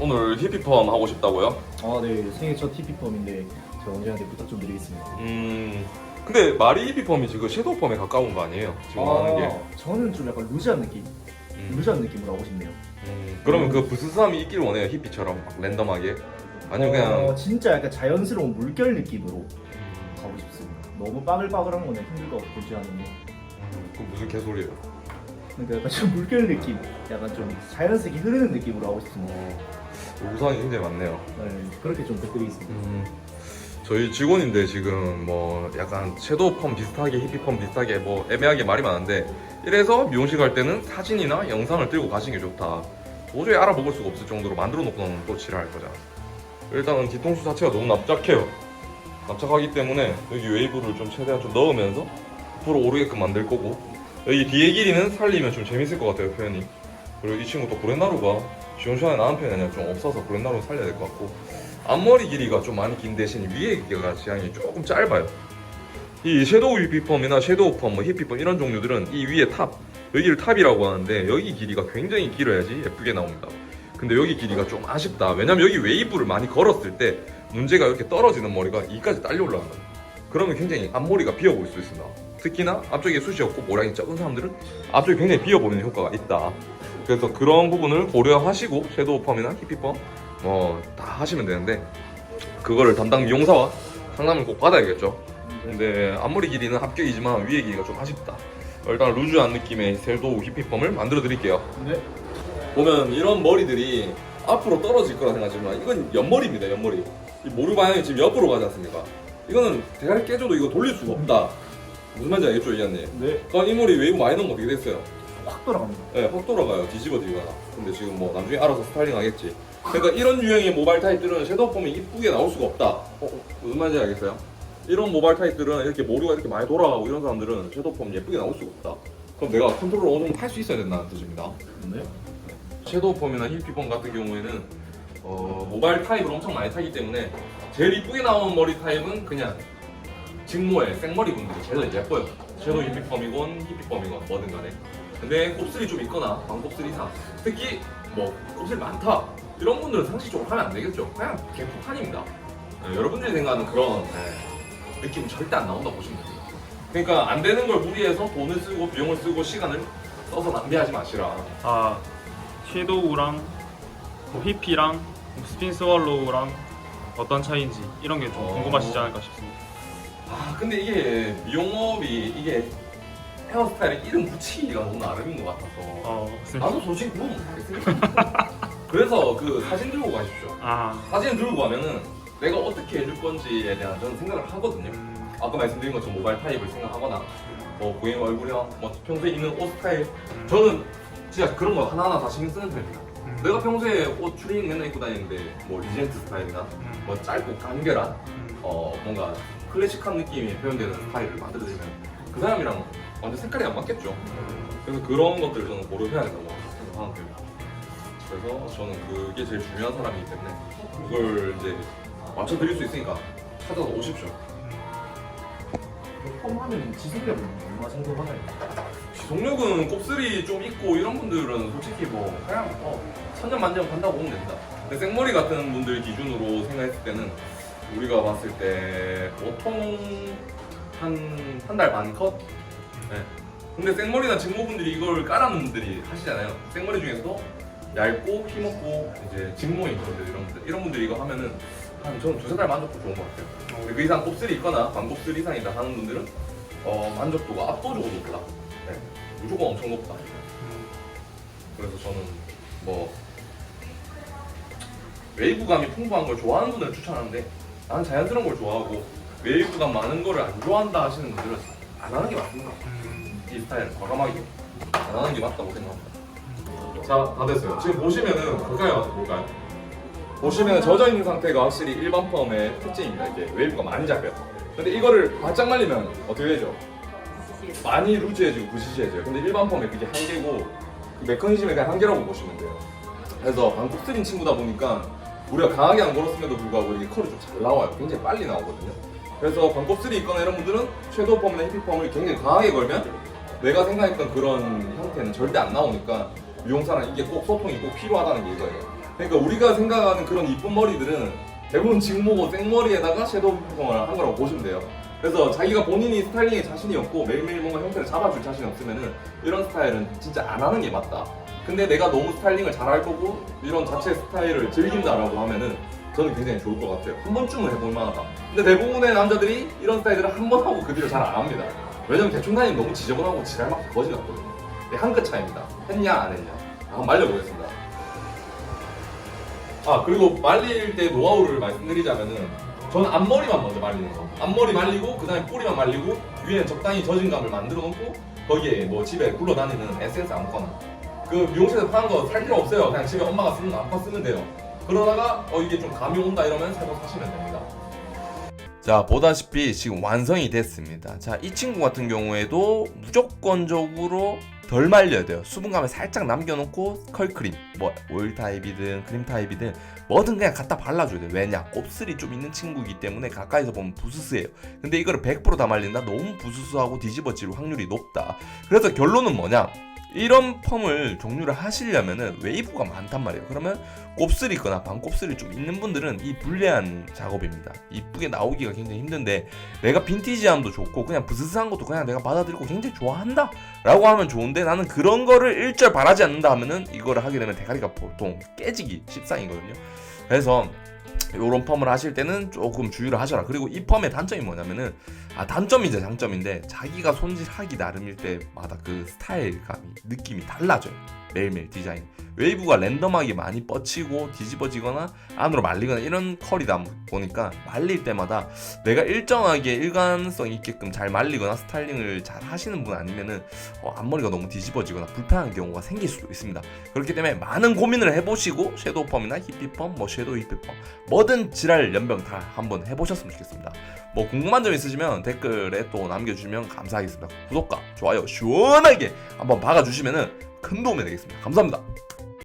오늘 히피펌 하고 싶다고요? 아, 네. 생애 첫 TP펌인데 제가 원장한테 부탁 좀 드리겠습니다. 음. 근데 마리 히피펌이 지금 섀도우 펌에 가까운 거 아니에요? 지금 하는 게. 저는 좀 약간 루즈한 느낌? 음. 루즈한 느낌으로 하고 싶네요. 음. 그러면 그 부스스함이 있길 원해요 히피처럼 막 랜덤하게. 아니면 그냥. 어, 진짜 약간 자연스러운 물결 느낌으로 가고 싶습니다. 너무 빠글빠글한 거는 힘들 것 같지 않은데. 음, 그 무슨 개소리예요? 그러니까 약간 좀 물결 느낌, 약간 좀 자연스럽게 흐르는 느낌으로 하고 싶습니다. 어, 우산이 굉장히 많네요. 네, 그렇게 좀 부탁드리겠습니다. 음, 저희 직원인데 지금 뭐 약간 섀도우 펌 비슷하게 히피 펌 비슷하게 뭐 애매하게 말이 많은데 이래서 미용실 갈 때는 사진이나 영상을 들고 가시는 게 좋다. 도저히 알아먹을 수가 없을 정도로 만들어 놓고는 또 지랄할 거잖아. 일단은 뒤통수 자체가 너무 납작해요. 납작하기 때문에 여기 웨이브를 좀 최대한 좀 넣으면서 앞으로 오르게끔 만들 거고 여기 뒤에 길이는 살리면 좀 재밌을 것 같아요 표현이. 그리고 이 친구 또 고렛나루가 시원시원하게 나는 편이 아니라 좀 없어서 고렛나루 살려야 될 것 같고 앞머리 길이가 좀 많이 긴 대신 위에 길이가 지향이 조금 짧아요. 이 섀도우 히피펌이나 섀도우 펌, 뭐 히피펌 이런 종류들은 이 위에 탑 여기를 탑이라고 하는데 여기 길이가 굉장히 길어야지 예쁘게 나옵니다. 근데 여기 길이가 좀 아쉽다. 왜냐면 여기 웨이브를 많이 걸었을 때 문제가 이렇게 떨어지는 머리가 이까지 딸려 올라간다. 그러면 굉장히 앞머리가 비어 보일 수 있습니다. 특히나 앞쪽에 숱이 없고 모량이 적은 사람들은 앞쪽이 굉장히 비어 보이는 효과가 있다. 그래서 그런 부분을 고려하시고 섀도우 펌이나 히피펌 뭐다 하시면 되는데 그거를 담당 미용사와 상담을 꼭 받아야겠죠. 근데 앞머리 길이는 합격이지만 위에 길이가 좀 아쉽다. 일단 루즈한 느낌의 섀도우 히피펌을 만들어 드릴게요. 네. 보면 이런 머리들이 앞으로 떨어질 거라 생각하지만 이건 옆머리입니다 옆머리 이 모류 방향이 지금 옆으로 가지 않습니까 이거는 대가리 깨져도 이거 돌릴 수가 없다 무슨 말인지 알겠죠 이한님 네. 그럼 이 머리 웨이브 많이 넣은 거 어떻게 됐어요? 확 돌아갑니다. 네, 확 돌아가요 뒤집어 뒤거나 근데 지금 뭐 나중에 알아서 스타일링 하겠지 그러니까 이런 유형의 모발 타입들은 섀도우 펌이 이쁘게 나올 수가 없다 어, 어, 무슨 말인지 알겠어요? 이런 모발 타입들은 이렇게 모류가 이렇게 많이 돌아가고 이런 사람들은 섀도우 펌 예쁘게 나올 수가 없다 그럼 내가 컨트롤을 어느 정도 할 수 있어야 된다는 뜻입니다 네. 섀도우 펌이나 힐피펌 같은 경우에는 어, 모발 타입을 엄청 많이 타기 때문에 제일 이쁘게 나오는 머리 타입은 그냥 직모의 생머리 분들이 제일 예뻐요. 섀도우 힐피펌이건 힐피펌이건 뭐든 간에. 근데 곱슬이 좀 있거나 반곱슬 이상 특히 뭐 곱슬 많다 이런 분들은 상식적으로 하면 안 되겠죠. 그냥 개폭탄입니다. 네, 여러분들이 생각하는 그런 네, 느낌 절대 안 나온다 보시면 돼요. 그러니까 안 되는 걸 무리해서 돈을 쓰고 비용을 쓰고 시간을 써서 낭비하지 마시라. 아 섀도우랑 뭐 히피랑 스핀 스왈로우랑 어떤 차이인지 이런 게 좀 어. 궁금하시지 않을까 싶습니다. 아 근데 이게 미용업이 이게 헤어스타일에 이름 붙이기가 너무 나름인 것 같아서 어. 나도 솔직히 그건 모르겠어요 그래서 그 사진 들고 가십시오. 아, 사진 들고 가면은 내가 어떻게 해줄 건지에 대한 저는 생각을 하거든요. 음, 아까 말씀드린 것처럼 모바일 타입을 생각하거나 뭐 고객 얼굴이나 뭐 평소에 입는 옷 스타일. 음, 저는 진짜 그런 거 하나하나 다 신경 쓰는 편입니다. 음, 내가 평소에 옷 추리닝 맨날 입고 다니는데 뭐 리젠트 스타일이나 음, 뭐 짧고 간결한 음, 어 뭔가 클래식한 느낌이 표현되는 스타일을 만들어주면 그 사람이랑 완전 색깔이 안 맞겠죠. 그래서 그런 것들을 저는 고려해야 된다고 생각하는 편입니다. 그래서 저는 그게 제일 중요한 사람이기 때문에 그걸 이제 맞춰드릴 수 있으니까 찾아서 오십시오. 펌하면 지속력은 얼마 정도 하나요? 지속력은 곱슬이 좀 있고 이런 분들은 솔직히 뭐 그냥 뭐 천년 만년 간다고 보면 됩니다. 근데 생머리 같은 분들 기준으로 생각했을 때는 우리가 봤을 때 보통 한 한 달 반 컷? 네. 근데 생머리나 직모분들이 이걸 깔아놓은 분들이 하시잖아요. 생머리 중에서도 얇고 힘없고 이제 직모인 분들 이런 분들 이런 분들이 이거 하면은 한 저는 두세 달 만족도 좋은 것 같아요. 근데 그 이상 곱슬이 있거나 반곱슬 이상이다 하는 분들은 어, 만족도가 압도적으로 높다. 네. 무조건 엄청 높다. 음, 그래서 저는 뭐 웨이브감이 풍부한 걸 좋아하는 분들은 추천하는데 나는 자연스러운 걸 좋아하고 웨이브감 많은 거를 안 좋아한다 하시는 분들은 안 하는 게 맞습니다. 음, 이 스타일 과감하게 안 하는 게 맞다고 생각합니다. 자, 다 됐어요. 지금 보시면은 가까이 와서 볼까요? 보시면 젖어 있는 상태가 확실히 일반 펌의 특징입니다. 이게 웨이브가 많이 잡혀요. 근데 이거를 바짝 말리면 어떻게 되죠? 많이 루즈해지고 부시시해져요. 근데 일반 펌의 그게 한계고 그 메커니즘의 그냥 한계라고 보시면 돼요. 그래서 반곱슬인 친구다 보니까 우리가 강하게 안 걸었음에도 불구하고 이게 컬이 좀 잘 나와요. 굉장히 빨리 나오거든요. 그래서 반곱슬이 있거나 이런 분들은 섀도우 펌이나 히피 펌을 굉장히 강하게 걸면 내가 생각했던 그런 형태는 절대 안 나오니까 미용사랑 이게 꼭 소통이 꼭 필요하다는 게 이거예요. 그러니까 우리가 생각하는 그런 이쁜 머리들은 대부분 직모고 생머리에다가 섀도우 펌을 한 거라고 보시면 돼요. 그래서 자기가 본인이 스타일링에 자신이 없고 매일매일 뭔가 형태를 잡아줄 자신이 없으면은 이런 스타일은 진짜 안 하는 게 맞다. 근데 내가 너무 스타일링을 잘 할 거고 이런 자체 스타일을 즐긴다라고 하면은 저는 굉장히 좋을 것 같아요. 한 번쯤은 해볼 만하다. 근데 대부분의 남자들이 이런 스타일들을 한 번 하고 그 뒤로 잘 안 합니다. 왜냐면 대충 다니면 너무 지저분하고 지랄맞게 거지 같거든요. 한 끗 차이입니다. 했냐 안 했냐. 한번 말려보겠습니다. 아 그리고 말릴 때 노하우를 말씀드리자면은 저는 앞머리만 먼저 말리는 거. 앞머리 말리고 그다음에 뿌리만 말리고 위에 적당히 젖은 감을 만들어 놓고 거기에 뭐 집에 굴러다니는 에센스 아무거나 그 미용실에서 파는 거 살 필요 없어요. 그냥 집에 엄마가 쓰는 거 아무거나 쓰면 돼요. 그러다가 어 이게 좀 감이 온다 이러면 새거 사시면 됩니다. 자 보다시피 지금 완성이 됐습니다. 자 이 친구 같은 경우에도 무조건적으로 덜 말려야 돼요. 수분감을 살짝 남겨놓고 컬크림, 뭐 오일 타입이든 크림 타입이든 뭐든 그냥 갖다 발라줘야 돼요. 왜냐? 곱슬이 좀 있는 친구이기 때문에 가까이서 보면 부스스해요. 근데 이거를 100%다 말린다? 너무 부스스하고 뒤집어질 확률이 높다. 그래서 결론은 뭐냐? 이런 펌을 종류를 하시려면은 웨이브가 많단 말이에요. 그러면 곱슬이 있거나 반곱슬이 좀 있는 분들은 이 불리한 작업입니다. 이쁘게 나오기가 굉장히 힘든데 내가 빈티지함도 좋고 그냥 부스스한 것도 그냥 내가 받아들이고 굉장히 좋아한다 라고 하면 좋은데 나는 그런 거를 일절 바라지 않는다 하면은 이거를 하게 되면 대가리가 보통 깨지기 십상이거든요. 그래서 요런 펌을 하실 때는 조금 주의를 하셔라. 그리고 이 펌의 단점이 뭐냐면은 아 단점이자 장점인데 자기가 손질하기 나름일 때마다 그 스타일감이 느낌이 달라져요. 매일매일 디자인. 웨이브가 랜덤하게 많이 뻗치고 뒤집어지거나 안으로 말리거나 이런 컬이다 보니까 말릴 때마다 내가 일정하게 일관성 있게끔 잘 말리거나 스타일링을 잘 하시는 분 아니면은 어, 앞머리가 너무 뒤집어지거나 불편한 경우가 생길 수도 있습니다. 그렇기 때문에 많은 고민을 해보시고 섀도우 펌이나 히피 펌, 뭐 섀도우 히피 펌 뭐든 지랄 연병 다 한번 해보셨으면 좋겠습니다. 뭐 궁금한 점 있으시면 댓글에 또 남겨주시면 감사하겠습니다. 구독과 좋아요 시원하게 한번 박아주시면은 큰 도움이 되겠습니다. 감사합니다.